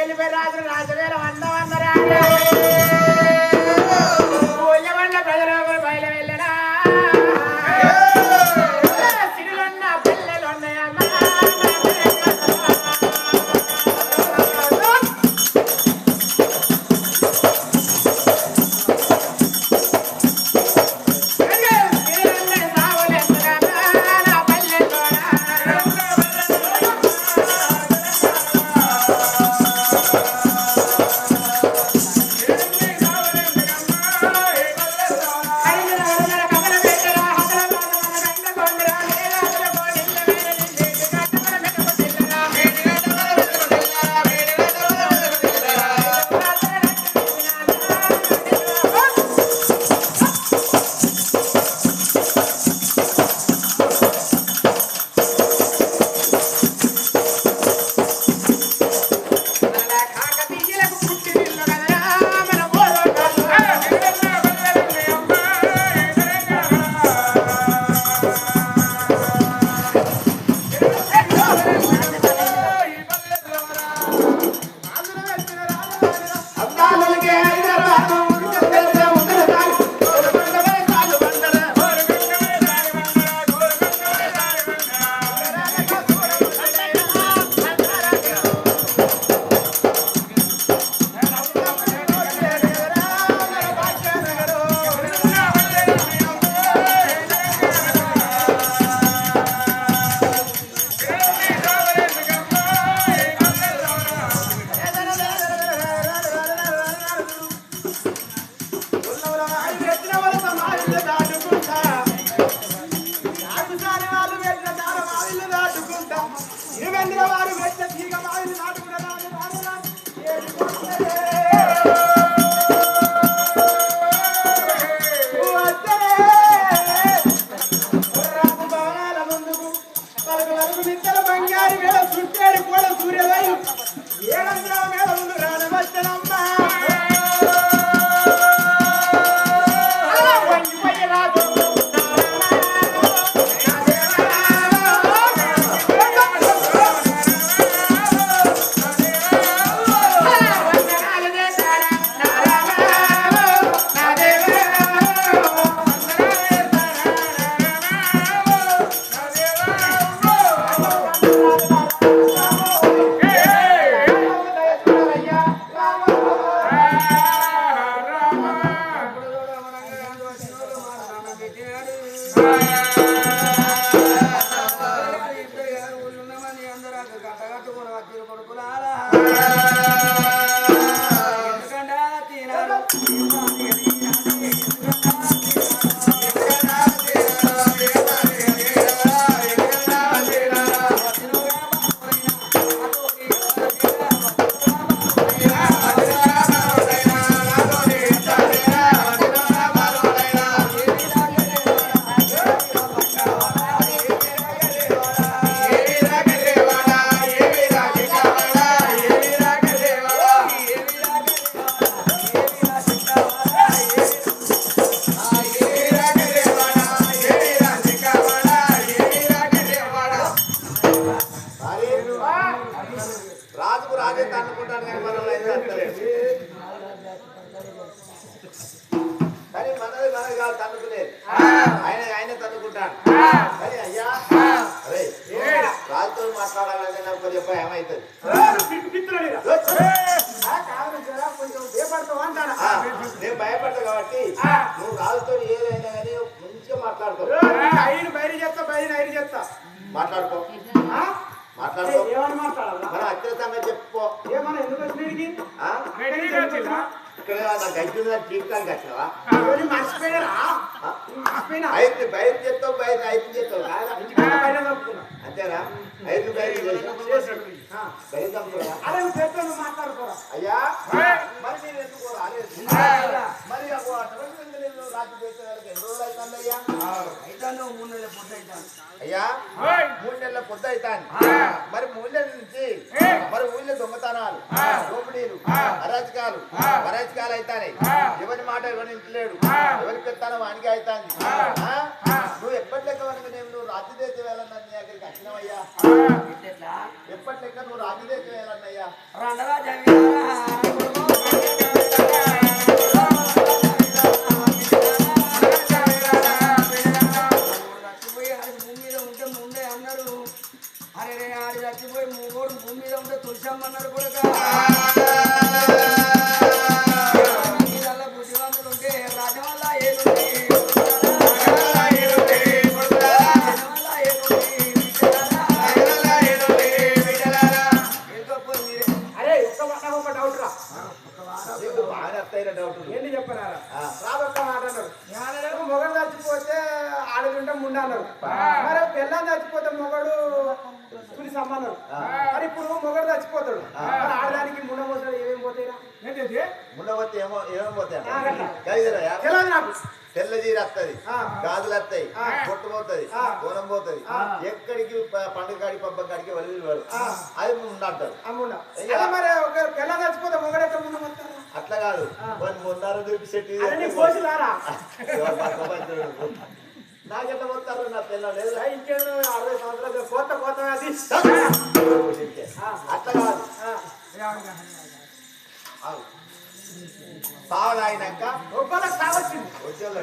వెళ్ళిపోయి రాజు రాజవేల రాజే తన్నుకుంటాను కానీ అంటలేదు. కానీ మనది మనది కాదు తన్నుకునేది. ఆయన ఆయన తన్నుకుంటాడు. కానీ అయ్యా అరే రాజుతో మాట్లాడాలంటే నాకు భయం అవుతుంది. ఆ, నేను భయపడతా కాబట్టి నువ్వు రాజుతో ఏదైనా కానీ మంచిగా మాట్లాడుకో. బయట చెప్తా బయట ఐదు చెప్తా. మాట్లాడుకో. మాట్లాడుకో. ఏమని మాట్లాడాలా? మన అత్యంత సంగతి మర్చిపోయారా? ఐదు బయట చెప్తావు బయట ఐదు అయ్యా? మూడు నెలల పొద్దు అవుతాను మరి మూడు నెలల నుంచి మరి ఊళ్ళో దొంగతనాలు దోపిడీలు అరాచకాలు అరాచకాలు అవుతాయి ఎవరి మాట ఎవరి ఇంటలేడు ఎవరి పెత్తానం వానికి అవుతాంది. ఆ? నువ్వు ఎప్పటి లెక్క వరకు నేను నువ్వు రాత్రి చేసే వేళ నీ దగ్గరికి వచ్చినావయ్యా? ఎప్పటి లెక్క నువ్వు రాజదేశం వేయాలన్నయ్యా చచ్చిపోయి అన్నారు అరే రే ఆడి చచ్చిపోయి మూడు భూమి మీద ఉంటే తులసమ్మన్నారు కూడా ముండ అన్నారు మరి పిల్లని చచ్చిపోతే మొగడు తులి సమ్మన్నారు మరి ఇప్పుడు మొగడు చచ్చిపోతాడు. మరి ఆడదానికి ముండ మోసాడు ఏమేమి పోతాయిరా ఏంటి ముండవత్తి ఏమో ఏమో పోతాయి నాకు. తెల్ల జీర వస్తుంది ఆ. గాజులు వస్తాయి ఆ. పొట్టు పోతుంది. ఆ. కోణం పోతుంది. ఆ. ఎక్కడికి పండుగ కాడికి పబ్బం కాడికి వెళ్ళి వాడు. ఆ. అది ముండ ముండ. మొత్తారు అట్లా కాదు. ముందార చూపి సెట్ నాకెట్లా పోతారు నా పిల్ల లేదు ఇంకేదో అరవై సంవత్సరాలు కోత కోత అది అట్లా కాదు ఆ. సావన అయినాక ఒక్కళ్ళకి సాగొచ్చింది వచ్చేవాళ్ళు